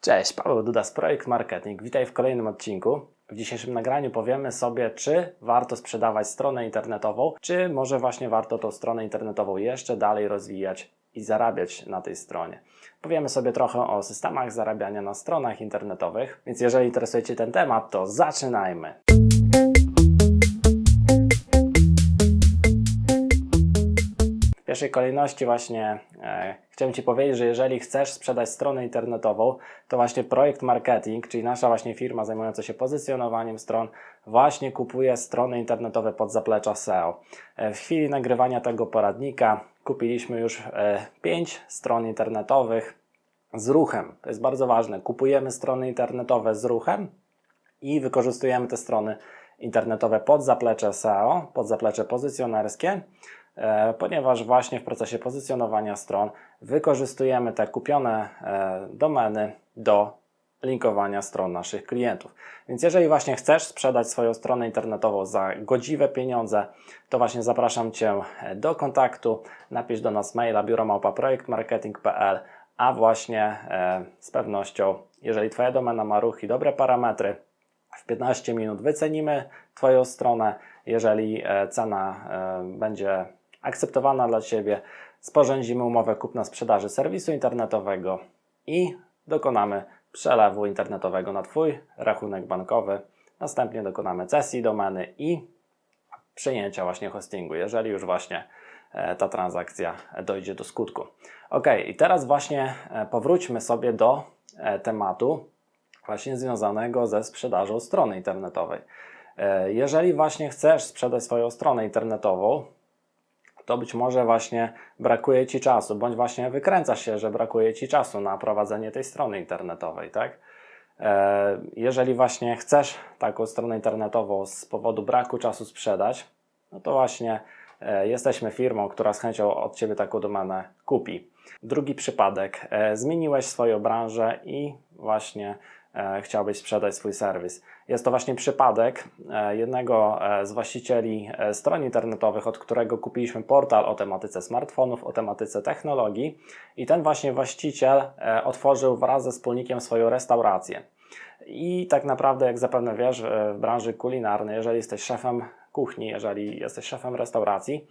Cześć, Paweł Duda z Projekt Marketing. Witaj w kolejnym odcinku. W dzisiejszym nagraniu powiemy sobie, czy warto sprzedawać stronę internetową, czy może właśnie warto tą stronę internetową jeszcze dalej rozwijać i zarabiać na tej stronie. Powiemy sobie trochę o systemach zarabiania na stronach internetowych, więc jeżeli interesuje Cię ten temat, to zaczynajmy. Pierwszej kolejności właśnie e, chciałem Ci powiedzieć, że jeżeli chcesz sprzedać stronę internetową, to właśnie Projekt Marketing, czyli nasza właśnie firma zajmująca się pozycjonowaniem stron, właśnie kupuje strony internetowe pod zaplecza SEO. E, w chwili nagrywania tego poradnika kupiliśmy już e, 5 stron internetowych z ruchem. To jest bardzo ważne. Kupujemy strony internetowe z ruchem i wykorzystujemy te strony internetowe pod zaplecze SEO, pod zaplecze pozycjonerskie, ponieważ właśnie w procesie pozycjonowania stron wykorzystujemy te kupione e, domeny do linkowania stron naszych klientów. Więc jeżeli właśnie chcesz sprzedać swoją stronę internetową za godziwe pieniądze, to właśnie zapraszam Cię do kontaktu. Napisz do nas maila biuromałpa.projektmarketing.pl a właśnie e, z pewnością, jeżeli Twoja domena ma ruch i dobre parametry, w 15 minut wycenimy Twoją stronę. Jeżeli e, cena e, będzie akceptowana dla Ciebie, sporządzimy umowę kupna-sprzedaży serwisu internetowego i dokonamy przelewu internetowego na Twój rachunek bankowy. Następnie dokonamy cesji domeny i przyjęcia właśnie hostingu, jeżeli już właśnie e, ta transakcja dojdzie do skutku. Ok, i teraz właśnie e, powróćmy sobie do e, tematu właśnie związanego ze sprzedażą strony internetowej. Jeżeli właśnie chcesz sprzedać swoją stronę internetową, to być może właśnie brakuje Ci czasu, bądź właśnie wykręcasz się, że brakuje Ci czasu na prowadzenie tej strony internetowej, tak? E, Jeżeli właśnie chcesz taką stronę internetową z powodu braku czasu sprzedać, no to właśnie e, jesteśmy firmą, która z chęcią od Ciebie taką domenę kupi. Drugi przypadek, e, zmieniłeś swoją branżę i właśnie chciałbyś sprzedać swój serwis. Jest to właśnie przypadek e, jednego e, z właścicieli e, stron internetowych, od którego kupiliśmy portal o tematyce smartfonów, o tematyce technologii i ten właśnie właściciel e, otworzył wraz ze wspólnikiem swoją restaurację. I tak naprawdę, jak zapewne wiesz, e, w branży kulinarnej, jeżeli jesteś szefem kuchni, jeżeli jesteś szefem restauracji,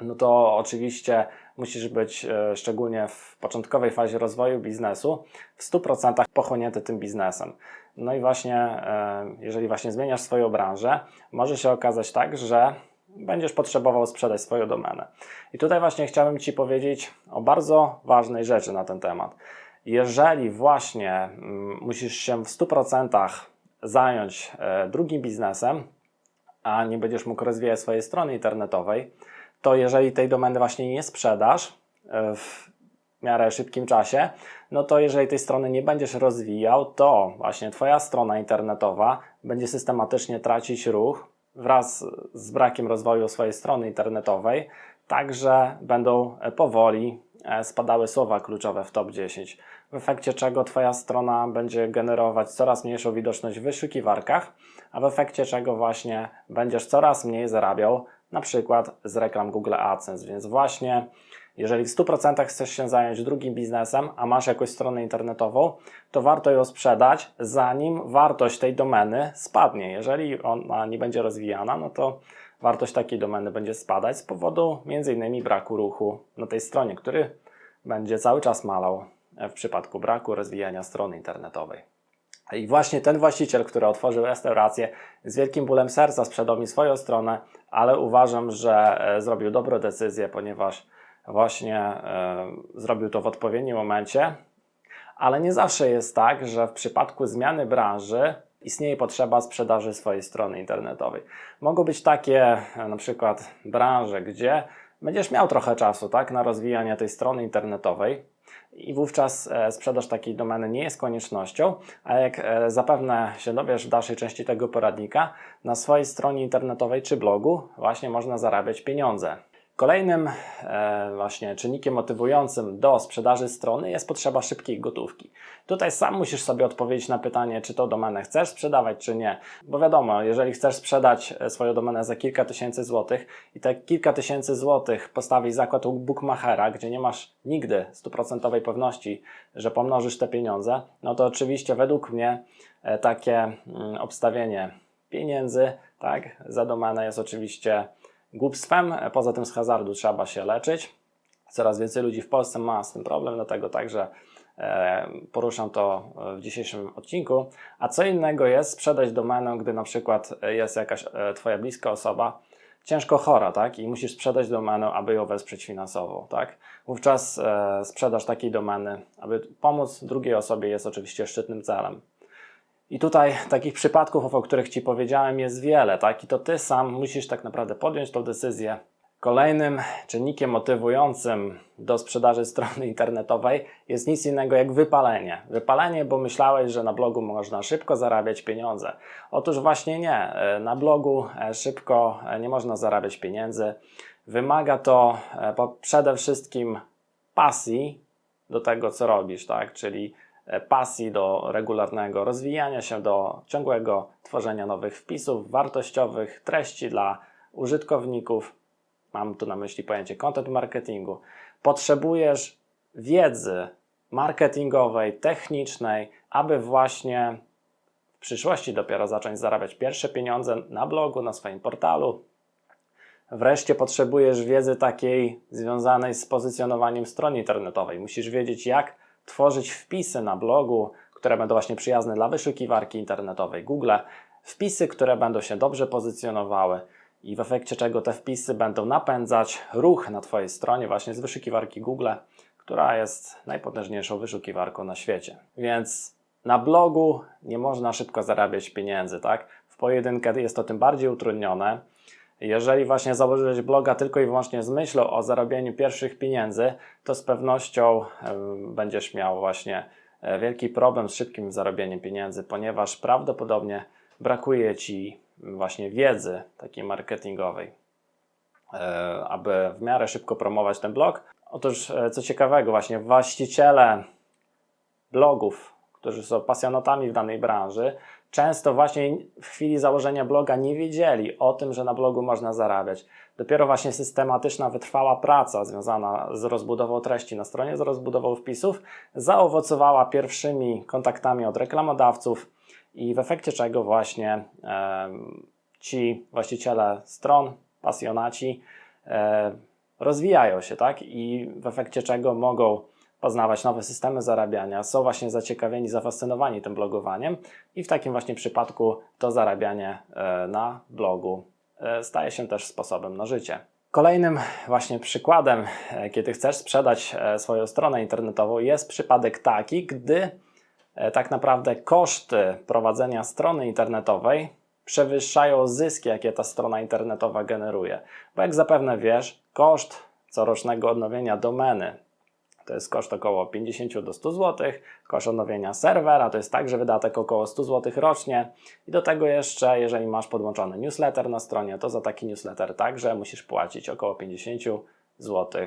no to oczywiście musisz być, e, szczególnie w początkowej fazie rozwoju biznesu, w 100% pochłonięty tym biznesem. No i właśnie, e, jeżeli właśnie zmieniasz swoją branżę, może się okazać tak, że będziesz potrzebował sprzedać swoją domenę. I tutaj właśnie chciałbym Ci powiedzieć o bardzo ważnej rzeczy na ten temat. Jeżeli właśnie mm, musisz się w 100% zająć e, drugim biznesem, a nie będziesz mógł rozwijać swojej strony internetowej, to jeżeli tej domeny właśnie nie sprzedasz e, w miarę szybkim czasie, no to jeżeli tej strony nie będziesz rozwijał, to właśnie Twoja strona internetowa będzie systematycznie tracić ruch wraz z brakiem rozwoju swojej strony internetowej, także będą e, powoli e, spadały słowa kluczowe w top 10, w efekcie czego Twoja strona będzie generować coraz mniejszą widoczność w wyszukiwarkach, a w efekcie czego właśnie będziesz coraz mniej zarabiał na przykład z reklam Google AdSense. Więc właśnie, jeżeli w 100% chcesz się zająć drugim biznesem, a masz jakąś stronę internetową, to warto ją sprzedać, zanim wartość tej domeny spadnie. Jeżeli ona nie będzie rozwijana, no to wartość takiej domeny będzie spadać z powodu m.in. braku ruchu na tej stronie, który będzie cały czas malał w przypadku braku rozwijania strony internetowej. I właśnie ten właściciel, który otworzył restaurację, z wielkim bólem serca sprzedał mi swoją stronę, ale uważam, że e, zrobił dobrą decyzję, ponieważ właśnie e, zrobił to w odpowiednim momencie. Ale nie zawsze jest tak, że w przypadku zmiany branży istnieje potrzeba sprzedaży swojej strony internetowej. Mogą być takie e, na przykład branże, gdzie będziesz miał trochę czasu tak, na rozwijanie tej strony internetowej, i wówczas e, sprzedaż takiej domeny nie jest koniecznością, a jak e, zapewne się dowiesz w dalszej części tego poradnika, na swojej stronie internetowej czy blogu właśnie można zarabiać pieniądze. Kolejnym e, właśnie czynnikiem motywującym do sprzedaży strony jest potrzeba szybkiej gotówki. Tutaj sam musisz sobie odpowiedzieć na pytanie, czy tą domenę chcesz sprzedawać, czy nie. Bo wiadomo, jeżeli chcesz sprzedać e, swoją domenę za kilka tysięcy złotych i te kilka tysięcy złotych postawić zakład u bookmachera, gdzie nie masz nigdy stuprocentowej pewności, że pomnożysz te pieniądze, no to oczywiście według mnie e, takie mm, obstawienie pieniędzy tak, za domenę jest oczywiście głupstwem. Poza tym z hazardu trzeba się leczyć. Coraz więcej ludzi w Polsce ma z tym problem, dlatego także e, poruszam to w dzisiejszym odcinku. A co innego jest sprzedać domenę, gdy na przykład jest jakaś e, Twoja bliska osoba ciężko chora, tak? I musisz sprzedać domenę, aby ją wesprzeć finansowo, tak? Wówczas e, sprzedaż takiej domeny, aby pomóc drugiej osobie jest oczywiście szczytnym celem. I tutaj takich przypadków, o których Ci powiedziałem, jest wiele, tak? I to Ty sam musisz tak naprawdę podjąć tą decyzję. Kolejnym czynnikiem motywującym do sprzedaży strony internetowej jest nic innego jak wypalenie. Wypalenie, bo myślałeś, że na blogu można szybko zarabiać pieniądze. Otóż właśnie nie. Na blogu e, szybko e, nie można zarabiać pieniędzy. Wymaga to e, przede wszystkim pasji do tego, co robisz, tak? Czyli pasji do regularnego rozwijania się, do ciągłego tworzenia nowych wpisów wartościowych, treści dla użytkowników. Mam tu na myśli pojęcie content marketingu. Potrzebujesz wiedzy marketingowej, technicznej, aby właśnie w przyszłości dopiero zacząć zarabiać pierwsze pieniądze na blogu, na swoim portalu. Wreszcie potrzebujesz wiedzy takiej związanej z pozycjonowaniem strony internetowej. Musisz wiedzieć, jak tworzyć wpisy na blogu, które będą właśnie przyjazne dla wyszukiwarki internetowej Google, wpisy, które będą się dobrze pozycjonowały i w efekcie czego te wpisy będą napędzać ruch na Twojej stronie właśnie z wyszukiwarki Google, która jest najpotężniejszą wyszukiwarką na świecie. Więc na blogu nie można szybko zarabiać pieniędzy, tak? W pojedynkę jest to tym bardziej utrudnione. Jeżeli właśnie założyłeś bloga tylko i wyłącznie z myślą o zarabianiu pierwszych pieniędzy, to z pewnością będziesz miał właśnie e, wielki problem z szybkim zarabianiem pieniędzy, ponieważ prawdopodobnie brakuje Ci właśnie wiedzy takiej marketingowej, e, aby w miarę szybko promować ten blog. Otóż, e, co ciekawego, właśnie właściciele blogów, którzy są pasjonatami w danej branży, często właśnie w chwili założenia bloga nie wiedzieli o tym, że na blogu można zarabiać. Dopiero właśnie systematyczna, wytrwała praca związana z rozbudową treści na stronie, z rozbudową wpisów, zaowocowała pierwszymi kontaktami od reklamodawców i w efekcie czego właśnie e, ci właściciele stron, pasjonaci e, rozwijają się, tak? I w efekcie czego mogą poznawać nowe systemy zarabiania, są właśnie zaciekawieni, zafascynowani tym blogowaniem i w takim właśnie przypadku to zarabianie e, na blogu e, staje się też sposobem na życie. Kolejnym właśnie przykładem, e, kiedy chcesz sprzedać swoją stronę internetową, jest przypadek taki, gdy tak naprawdę koszty prowadzenia strony internetowej przewyższają zyski, jakie ta strona internetowa generuje. Bo jak zapewne wiesz, koszt corocznego odnowienia domeny to jest koszt około 50 do 100 zł. Koszt odnowienia serwera to jest także wydatek około 100 zł rocznie. I do tego jeszcze, jeżeli masz podłączony newsletter na stronie, to za taki newsletter także musisz płacić około 50 zł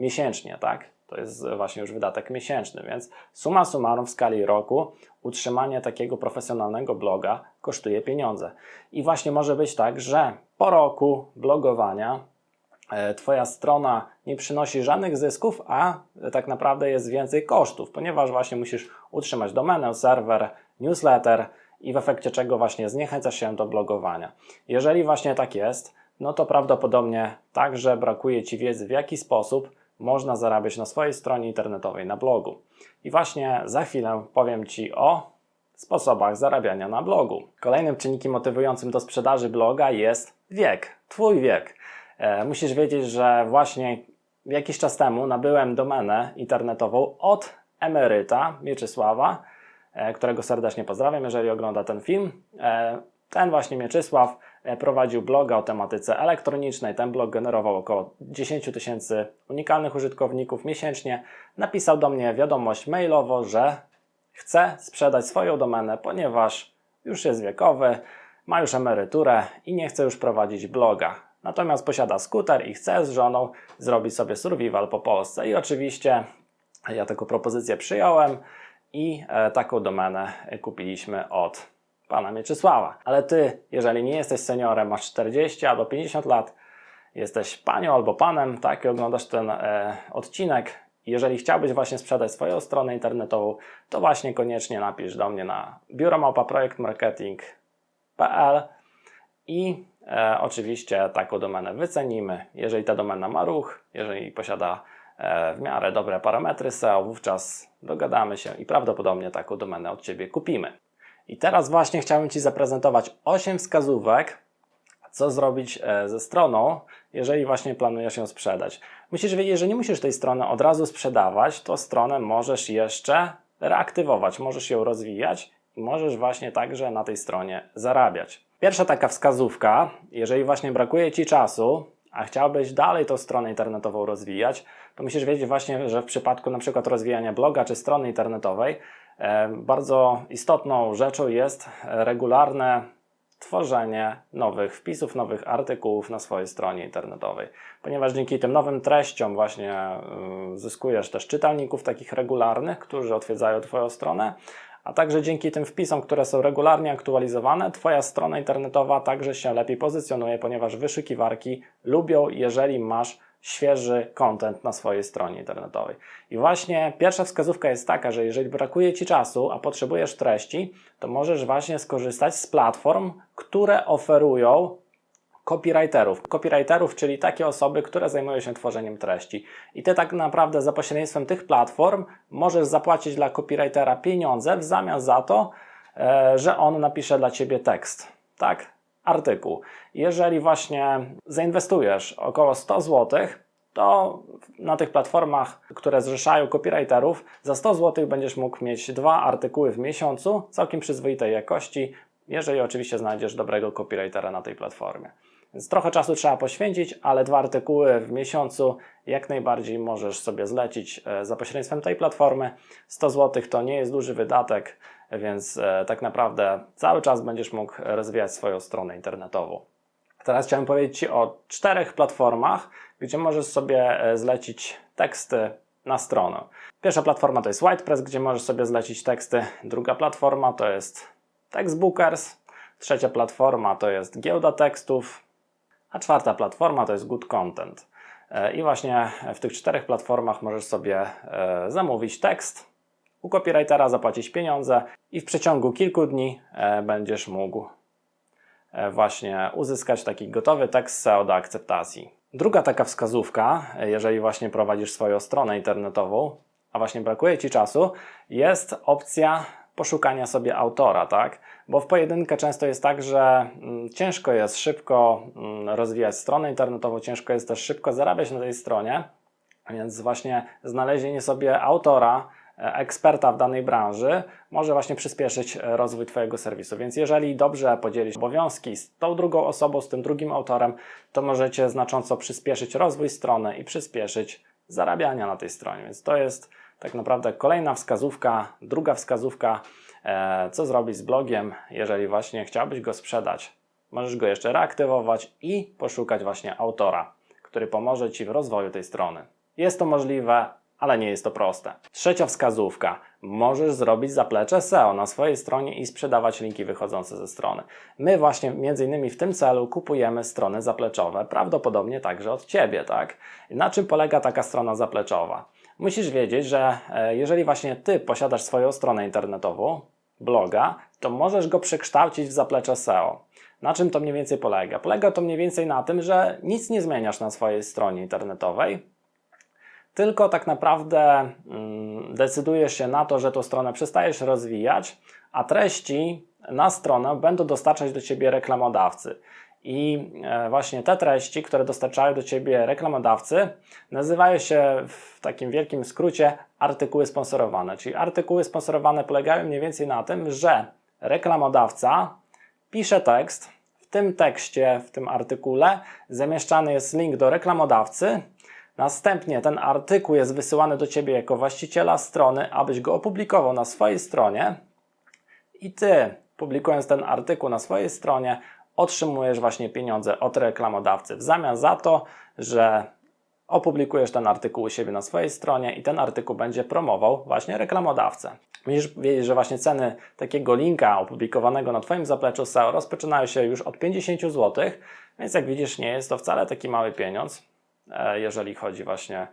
miesięcznie, tak? To jest właśnie już wydatek miesięczny, więc suma summarum w skali roku utrzymanie takiego profesjonalnego bloga kosztuje pieniądze. I właśnie może być tak, że po roku blogowania twoja strona nie przynosi żadnych zysków, a tak naprawdę jest więcej kosztów, ponieważ właśnie musisz utrzymać domenę, serwer, newsletter i w efekcie czego właśnie zniechęcasz się do blogowania. Jeżeli właśnie tak jest, no to prawdopodobnie także brakuje Ci wiedzy, w jaki sposób można zarabiać na swojej stronie internetowej, na blogu. I właśnie za chwilę powiem Ci o sposobach zarabiania na blogu. Kolejnym czynnikiem motywującym do sprzedaży bloga jest wiek, Twój wiek. E, musisz wiedzieć, że właśnie jakiś czas temu nabyłem domenę internetową od emeryta Mieczysława, e, którego serdecznie pozdrawiam, jeżeli ogląda ten film. E, ten właśnie Mieczysław prowadził bloga o tematyce elektronicznej. Ten blog generował około 10 tysięcy unikalnych użytkowników miesięcznie. Napisał do mnie wiadomość mailowo, że chce sprzedać swoją domenę, ponieważ już jest wiekowy, ma już emeryturę i nie chce już prowadzić bloga. Natomiast posiada skuter i chce z żoną zrobić sobie survival po Polsce. I oczywiście ja taką propozycję przyjąłem i e, taką domenę kupiliśmy od pana Mieczysława. Ale ty, jeżeli nie jesteś seniorem, masz 40 albo 50 lat, jesteś panią albo panem, tak, i oglądasz ten e, odcinek, jeżeli chciałbyś właśnie sprzedać swoją stronę internetową, to właśnie koniecznie napisz do mnie na biuromałpa.projektmarketing.pl i e, oczywiście taką domenę wycenimy. Jeżeli ta domena ma ruch, jeżeli posiada e, w miarę dobre parametry SEO, wówczas dogadamy się i prawdopodobnie taką domenę od Ciebie kupimy. I teraz właśnie chciałem Ci zaprezentować 8 wskazówek, co zrobić e, ze stroną, jeżeli właśnie planujesz ją sprzedać. Musisz wiedzieć, że nie musisz tej strony od razu sprzedawać, to stronę możesz jeszcze reaktywować, możesz ją rozwijać i możesz właśnie także na tej stronie zarabiać. Pierwsza taka wskazówka, jeżeli właśnie brakuje Ci czasu, a chciałbyś dalej tą stronę internetową rozwijać, to musisz wiedzieć właśnie, że w przypadku na przykład rozwijania bloga czy strony internetowej, bardzo istotną rzeczą jest regularne tworzenie nowych wpisów, nowych artykułów na swojej stronie internetowej, ponieważ dzięki tym nowym treściom właśnie zyskujesz też czytelników takich regularnych, którzy odwiedzają Twoją stronę, a także dzięki tym wpisom, które są regularnie aktualizowane, Twoja strona internetowa także się lepiej pozycjonuje, ponieważ wyszukiwarki lubią, jeżeli masz świeży content na swojej stronie internetowej. I właśnie pierwsza wskazówka jest taka, że jeżeli brakuje Ci czasu, a potrzebujesz treści, to możesz właśnie skorzystać z platform, które oferują copywriterów. Copywriterów, czyli takie osoby, które zajmują się tworzeniem treści. I Ty tak naprawdę za pośrednictwem tych platform możesz zapłacić dla copywritera pieniądze w zamian za to, e, że on napisze dla Ciebie tekst. Tak? artykuł. Jeżeli właśnie zainwestujesz około 100 zł, to na tych platformach, które zrzeszają copywriterów, za 100 zł będziesz mógł mieć dwa artykuły w miesiącu całkiem przyzwoitej jakości, jeżeli oczywiście znajdziesz dobrego copywritera na tej platformie. Więc trochę czasu trzeba poświęcić, ale dwa artykuły w miesiącu jak najbardziej możesz sobie zlecić e, za pośrednictwem tej platformy. 100 zł to nie jest duży wydatek, więc e, tak naprawdę cały czas będziesz mógł rozwijać swoją stronę internetową. Teraz chciałem powiedzieć Ci o czterech platformach, gdzie możesz sobie e, zlecić teksty na stronę. Pierwsza platforma to jest WhitePress, gdzie możesz sobie zlecić teksty. Druga platforma to jest Textbookers. Trzecia platforma to jest giełda tekstów. A czwarta platforma to jest Good Content. E, I właśnie w tych czterech platformach możesz sobie zamówić tekst u copywritera zapłacić pieniądze i w przeciągu kilku dni e, będziesz mógł e, właśnie uzyskać taki gotowy tekst SEO do akceptacji. Druga taka wskazówka, e, jeżeli właśnie prowadzisz swoją stronę internetową, a właśnie brakuje Ci czasu, jest opcja poszukania sobie autora, tak? Bo w pojedynkę często jest tak, że mm, ciężko jest szybko mm, rozwijać stronę internetową, ciężko jest też szybko zarabiać na tej stronie, więc właśnie znalezienie sobie autora eksperta w danej branży może właśnie przyspieszyć e, rozwój Twojego serwisu. Więc jeżeli dobrze podzielić obowiązki z tą drugą osobą, z tym drugim autorem, to możecie znacząco przyspieszyć rozwój strony i przyspieszyć zarabiania na tej stronie. Więc to jest tak naprawdę kolejna wskazówka, druga wskazówka, e, co zrobić z blogiem, jeżeli właśnie chciałbyś go sprzedać. Możesz go jeszcze reaktywować i poszukać właśnie autora, który pomoże Ci w rozwoju tej strony. Jest to możliwe, ale nie jest to proste. Trzecia wskazówka. Możesz zrobić zaplecze SEO na swojej stronie i sprzedawać linki wychodzące ze strony. My właśnie między innymi w tym celu kupujemy strony zapleczowe, prawdopodobnie także od Ciebie, tak? Na czym polega taka strona zapleczowa? Musisz wiedzieć, że e, jeżeli właśnie Ty posiadasz swoją stronę internetową, bloga, to możesz go przekształcić w zaplecze SEO. Na czym to mniej więcej polega? Polega to mniej więcej na tym, że nic nie zmieniasz na swojej stronie internetowej, tylko tak naprawdę mm, decydujesz się na to, że tą stronę przestajesz rozwijać, a treści na stronę będą dostarczać do Ciebie reklamodawcy. I e, właśnie te treści, które dostarczają do Ciebie reklamodawcy, nazywają się w takim wielkim skrócie artykuły sponsorowane. Czyli artykuły sponsorowane polegają mniej więcej na tym, że reklamodawca pisze tekst, w tym tekście, w tym artykule zamieszczany jest link do reklamodawcy, Następnie ten artykuł jest wysyłany do Ciebie jako właściciela strony, abyś go opublikował na swojej stronie i Ty, publikując ten artykuł na swojej stronie, otrzymujesz właśnie pieniądze od reklamodawcy w zamian za to, że opublikujesz ten artykuł u siebie na swojej stronie i ten artykuł będzie promował właśnie reklamodawcę. Musisz wiedzieć, że właśnie ceny takiego linka opublikowanego na Twoim zapleczu SEO rozpoczynają się już od 50 zł, więc jak widzisz, nie jest to wcale taki mały pieniądz, e, jeżeli chodzi właśnie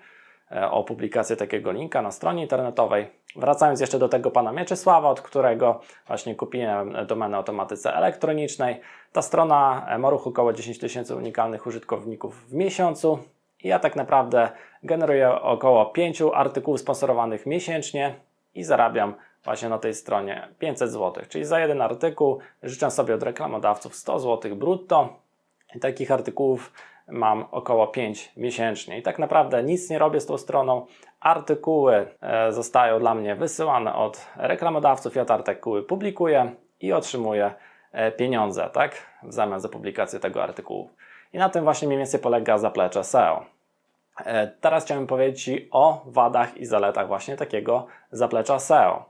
o publikację takiego linka na stronie internetowej. Wracając jeszcze do tego pana Mieczysława, od którego właśnie kupiłem domenę automatyce elektronicznej. Ta strona e, ma ruch około 10 tysięcy unikalnych użytkowników w miesiącu. I ja tak naprawdę generuję około 5 artykułów sponsorowanych miesięcznie i zarabiam właśnie na tej stronie 500 zł. Czyli za jeden artykuł życzę sobie od reklamodawców 100 zł brutto. I takich artykułów mam około 5 miesięcznie. I tak naprawdę nic nie robię z tą stroną. Artykuły e, zostają dla mnie wysyłane od reklamodawców. Ja te artykuły publikuję i otrzymuję e, pieniądze, tak? W zamian za publikację tego artykułu. I na tym właśnie mniej więcej polega zaplecze SEO. E, Teraz chciałbym powiedzieć Ci o wadach i zaletach właśnie takiego zaplecza SEO.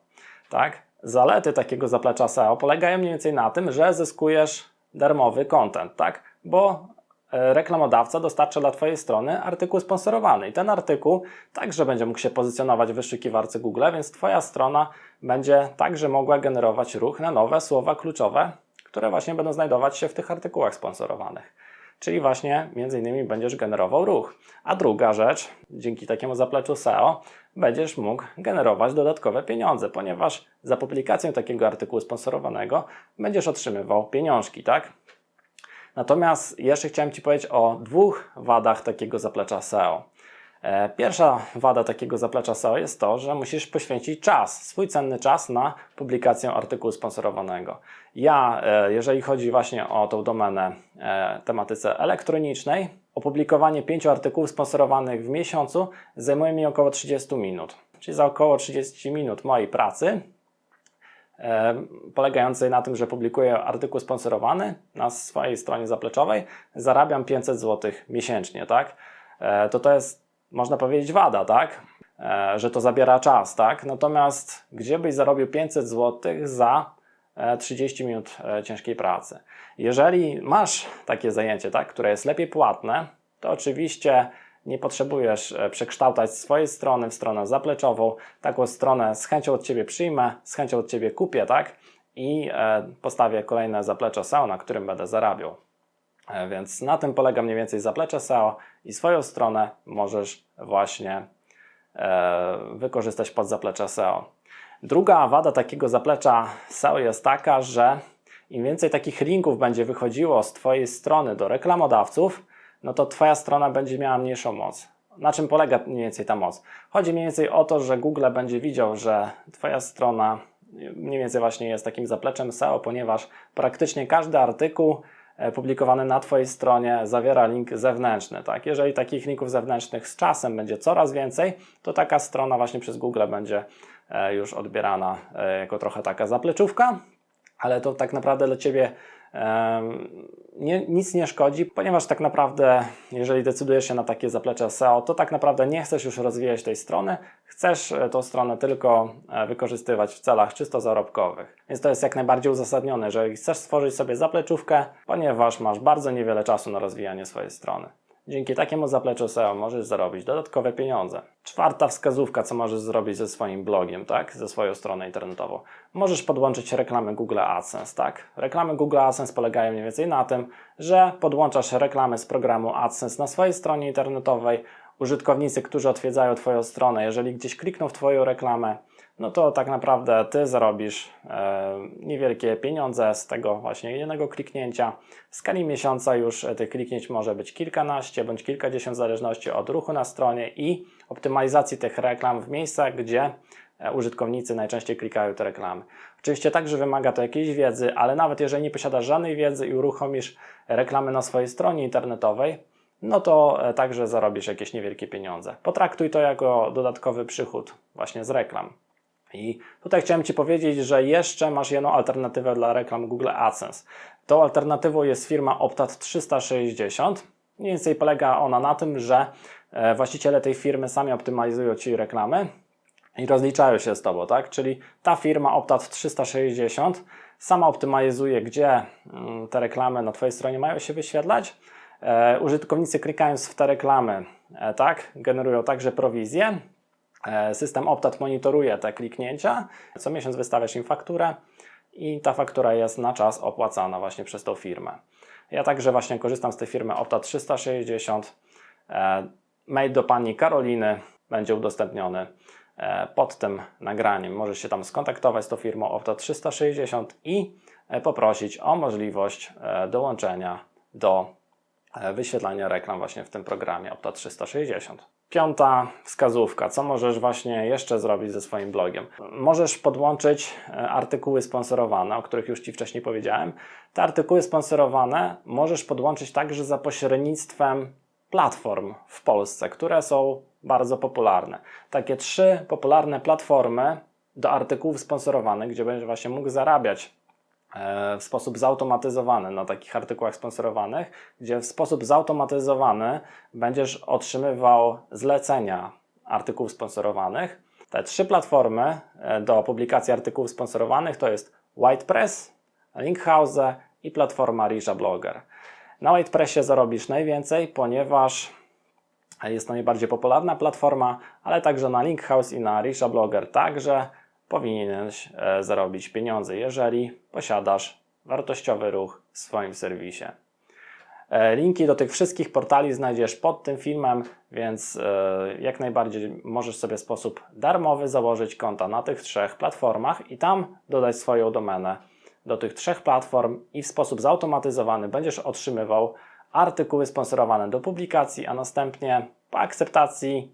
Tak? Zalety takiego zaplecza SEO polegają mniej więcej na tym, że zyskujesz darmowy content, tak? Bo reklamodawca dostarcza dla Twojej strony artykuł sponsorowany i ten artykuł także będzie mógł się pozycjonować w wyszukiwarce Google, więc Twoja strona będzie także mogła generować ruch na nowe słowa kluczowe, które właśnie będą znajdować się w tych artykułach sponsorowanych. Czyli właśnie między innymi będziesz generował ruch. A druga rzecz, dzięki takiemu zapleczu SEO będziesz mógł generować dodatkowe pieniądze, ponieważ za publikację takiego artykułu sponsorowanego będziesz otrzymywał pieniążki, tak? Natomiast jeszcze chciałem Ci powiedzieć o dwóch wadach takiego zaplecza SEO. E, Pierwsza wada takiego zaplecza SEO jest to, że musisz poświęcić czas, swój cenny czas na publikację artykułu sponsorowanego. Ja, e, jeżeli chodzi właśnie o tą domenę e, tematyce elektronicznej, opublikowanie pięciu artykułów sponsorowanych w miesiącu zajmuje mi około 30 minut. Czyli za około 30 minut mojej pracy e, polegającej na tym, że publikuję artykuł sponsorowany na swojej stronie zapleczowej, zarabiam 500 zł miesięcznie, tak? E, To to jest, można powiedzieć, wada, tak? E, Że to zabiera czas, tak? Natomiast gdzie byś zarobił 500 zł za e, 30 minut ciężkiej pracy? Jeżeli masz takie zajęcie, tak, które jest lepiej płatne, to oczywiście nie potrzebujesz e, przekształcać swojej strony w stronę zapleczową. Taką stronę z chęcią od Ciebie przyjmę, z chęcią od Ciebie kupię, tak? I e, postawię kolejne zaplecze SEO, na którym będę zarabiał. E, Więc na tym polega mniej więcej zaplecze SEO i swoją stronę możesz właśnie wykorzystać pod zaplecze SEO. Druga wada takiego zaplecza SEO jest taka, że im więcej takich linków będzie wychodziło z Twojej strony do reklamodawców, no to Twoja strona będzie miała mniejszą moc. Na czym polega mniej więcej ta moc? Chodzi mniej więcej o to, że Google będzie widział, że Twoja strona mniej więcej właśnie jest takim zapleczem SEO, ponieważ praktycznie każdy artykuł e, publikowany na Twojej stronie zawiera link zewnętrzny. Tak? Jeżeli takich linków zewnętrznych z czasem będzie coraz więcej, to taka strona właśnie przez Google będzie e, już odbierana e, jako trochę taka zapleczówka, ale to tak naprawdę dla Ciebie nie, nic nie szkodzi, ponieważ tak naprawdę, jeżeli decydujesz się na takie zaplecze SEO, to tak naprawdę nie chcesz już rozwijać tej strony, chcesz e, tą stronę tylko e, wykorzystywać w celach czysto zarobkowych. Więc to jest jak najbardziej uzasadnione, że chcesz stworzyć sobie zapleczówkę, ponieważ masz bardzo niewiele czasu na rozwijanie swojej strony. Dzięki takiemu zapleczu SEO możesz zarobić dodatkowe pieniądze. Czwarta wskazówka, co możesz zrobić ze swoim blogiem, tak? Ze swoją stroną internetową. Możesz podłączyć reklamy Google AdSense, tak? Reklamy Google AdSense polegają mniej więcej na tym, że podłączasz reklamy z programu AdSense na swojej stronie internetowej. Użytkownicy, którzy odwiedzają Twoją stronę, jeżeli gdzieś klikną w Twoją reklamę, no to tak naprawdę Ty zarobisz e, niewielkie pieniądze z tego właśnie jednego kliknięcia. W skali miesiąca już e, tych kliknięć może być kilkanaście bądź kilkadziesiąt w zależności od ruchu na stronie i optymalizacji tych reklam w miejscach, gdzie e, użytkownicy najczęściej klikają te reklamy. Oczywiście także wymaga to jakiejś wiedzy, ale nawet jeżeli nie posiadasz żadnej wiedzy i uruchomisz reklamy na swojej stronie internetowej, no to także zarobisz jakieś niewielkie pieniądze. Potraktuj to jako dodatkowy przychód właśnie z reklam. I tutaj chciałem Ci powiedzieć, że jeszcze masz jedną alternatywę dla reklam Google AdSense. Tą alternatywą jest firma Optat 360. Mniej więcej polega ona na tym, że e, właściciele tej firmy sami optymalizują Ci reklamy i rozliczają się z Tobą, tak? Czyli ta firma Optat 360 sama optymalizuje, gdzie mm, te reklamy na Twojej stronie mają się wyświetlać. E, użytkownicy klikając w te reklamy, e, tak, generują także prowizję. E, system Optat monitoruje te kliknięcia. Co miesiąc wystawiasz im fakturę i ta faktura jest na czas opłacana właśnie przez tą firmę. Ja także właśnie korzystam z tej firmy Optat 360. E, mail do pani Karoliny będzie udostępniony e, pod tym nagraniem. Możesz się tam skontaktować z tą firmą Optat 360 i poprosić o możliwość dołączenia do wyświetlania reklam właśnie w tym programie Optat 360. Piąta wskazówka. Co możesz właśnie jeszcze zrobić ze swoim blogiem? Możesz podłączyć e, artykuły sponsorowane, o których już Ci wcześniej powiedziałem. Te artykuły sponsorowane możesz podłączyć także za pośrednictwem platform w Polsce, które są bardzo popularne. Takie trzy popularne platformy do artykułów sponsorowanych, gdzie będziesz właśnie mógł zarabiać w sposób zautomatyzowany na takich artykułach sponsorowanych, gdzie w sposób zautomatyzowany będziesz otrzymywał zlecenia artykułów sponsorowanych. Te trzy platformy e, do publikacji artykułów sponsorowanych to jest WhitePress, Linkhouse i platforma Risha Blogger. Na WhitePressie zarobisz najwięcej, ponieważ jest to najbardziej popularna platforma, ale także na Linkhouse i na Risha Blogger także powinieneś e, zarobić pieniądze, jeżeli posiadasz wartościowy ruch w swoim serwisie. E, Linki do tych wszystkich portali znajdziesz pod tym filmem, więc e, jak najbardziej możesz sobie w sposób darmowy założyć konta na tych trzech platformach i tam dodać swoją domenę do tych trzech platform i w sposób zautomatyzowany będziesz otrzymywał artykuły sponsorowane do publikacji, a następnie po akceptacji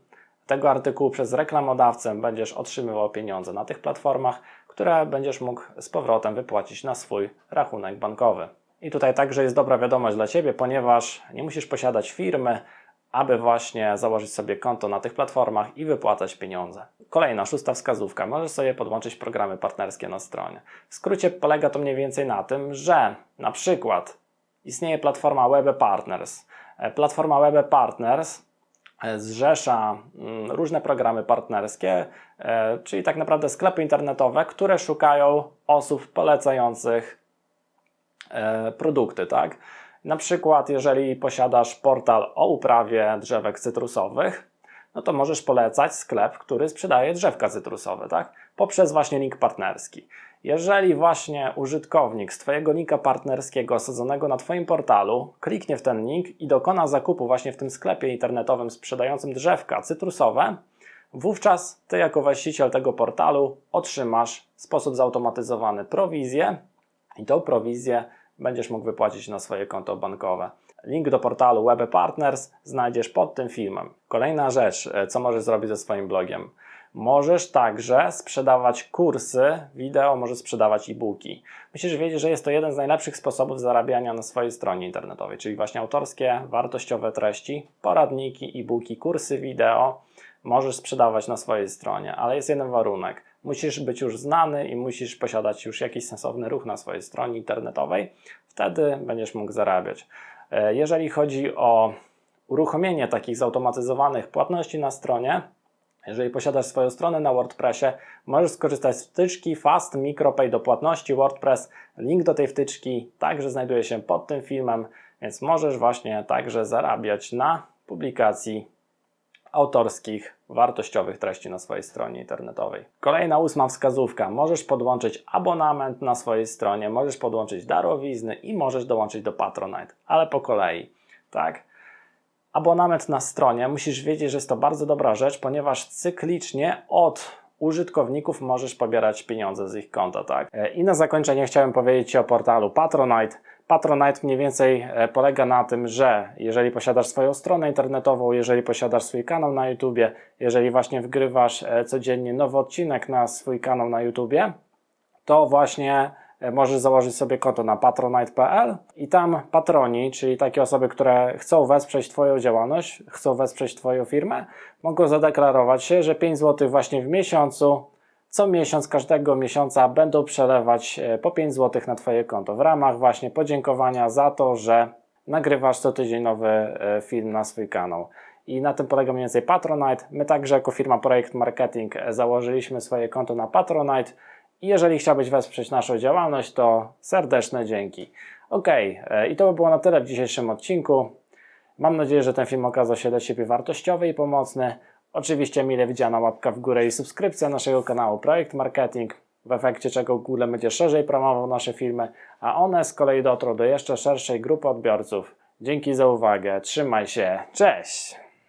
tego artykułu przez reklamodawcę będziesz otrzymywał pieniądze na tych platformach, które będziesz mógł z powrotem wypłacić na swój rachunek bankowy. I tutaj także jest dobra wiadomość dla Ciebie, ponieważ nie musisz posiadać firmy, aby właśnie założyć sobie konto na tych platformach i wypłacać pieniądze. Kolejna, szósta wskazówka. Możesz sobie podłączyć programy partnerskie na stronie. W skrócie polega to mniej więcej na tym, że na przykład istnieje platforma Web Partners. E, Platforma Web Partners zrzesza mm, różne programy partnerskie, e, czyli tak naprawdę sklepy internetowe, które szukają osób polecających e, produkty, tak? Na przykład, jeżeli posiadasz portal o uprawie drzewek cytrusowych, no to możesz polecać sklep, który sprzedaje drzewka cytrusowe, tak? Poprzez właśnie link partnerski. Jeżeli właśnie użytkownik z Twojego linka partnerskiego osadzonego na Twoim portalu kliknie w ten link i dokona zakupu właśnie w tym sklepie internetowym sprzedającym drzewka cytrusowe, wówczas Ty jako właściciel tego portalu otrzymasz w sposób zautomatyzowany prowizję i tą prowizję będziesz mógł wypłacić na swoje konto bankowe. Link do portalu Web Partners znajdziesz pod tym filmem. Kolejna rzecz, e, co możesz zrobić ze swoim blogiem. Możesz także sprzedawać kursy wideo, możesz sprzedawać e-booki. Musisz wiedzieć, że jest to jeden z najlepszych sposobów zarabiania na swojej stronie internetowej, czyli właśnie autorskie, wartościowe treści, poradniki, e-booki, kursy wideo możesz sprzedawać na swojej stronie, ale jest jeden warunek. Musisz być już znany i musisz posiadać już jakiś sensowny ruch na swojej stronie internetowej. Wtedy będziesz mógł zarabiać. E, Jeżeli chodzi o uruchomienie takich zautomatyzowanych płatności na stronie, jeżeli posiadasz swoją stronę na WordPressie, możesz skorzystać z wtyczki Fast MicroPay do płatności WordPress. Link do tej wtyczki także znajduje się pod tym filmem, więc możesz właśnie także zarabiać na publikacji autorskich, wartościowych treści na swojej stronie internetowej. Kolejna ósma wskazówka. Możesz podłączyć abonament na swojej stronie, możesz podłączyć darowizny i możesz dołączyć do Patronite, ale po kolei. Tak? Abonament na stronie, musisz wiedzieć, że jest to bardzo dobra rzecz, ponieważ cyklicznie od użytkowników możesz pobierać pieniądze z ich konta, tak? E, I na zakończenie chciałem powiedzieć Ci o portalu Patronite. Patronite mniej więcej e, polega na tym, że jeżeli posiadasz swoją stronę internetową, jeżeli posiadasz swój kanał na YouTubie, jeżeli właśnie wgrywasz e, codziennie nowy odcinek na swój kanał na YouTubie, to właśnie e, możesz założyć sobie konto na patronite.pl i tam patroni, czyli takie osoby, które chcą wesprzeć Twoją działalność, chcą wesprzeć Twoją firmę, mogą zadeklarować się, że 5 zł właśnie w miesiącu, co miesiąc, każdego miesiąca będą przelewać e, po 5 zł na Twoje konto w ramach właśnie podziękowania za to, że nagrywasz co tydzień nowy e, film na swój kanał. i na tym polega mniej więcej Patronite. My także jako firma Projekt Marketing e, założyliśmy swoje konto na Patronite i jeżeli chciałbyś wesprzeć naszą działalność, to serdeczne dzięki. Ok, i to by było na tyle w dzisiejszym odcinku. Mam nadzieję, że ten film okazał się dla Ciebie wartościowy i pomocny. Oczywiście mile widziana łapka w górę i subskrypcja naszego kanału Projekt Marketing, w efekcie czego Google będzie szerzej promował nasze filmy, a one z kolei dotrą do jeszcze szerszej grupy odbiorców. Dzięki za uwagę, trzymaj się, cześć!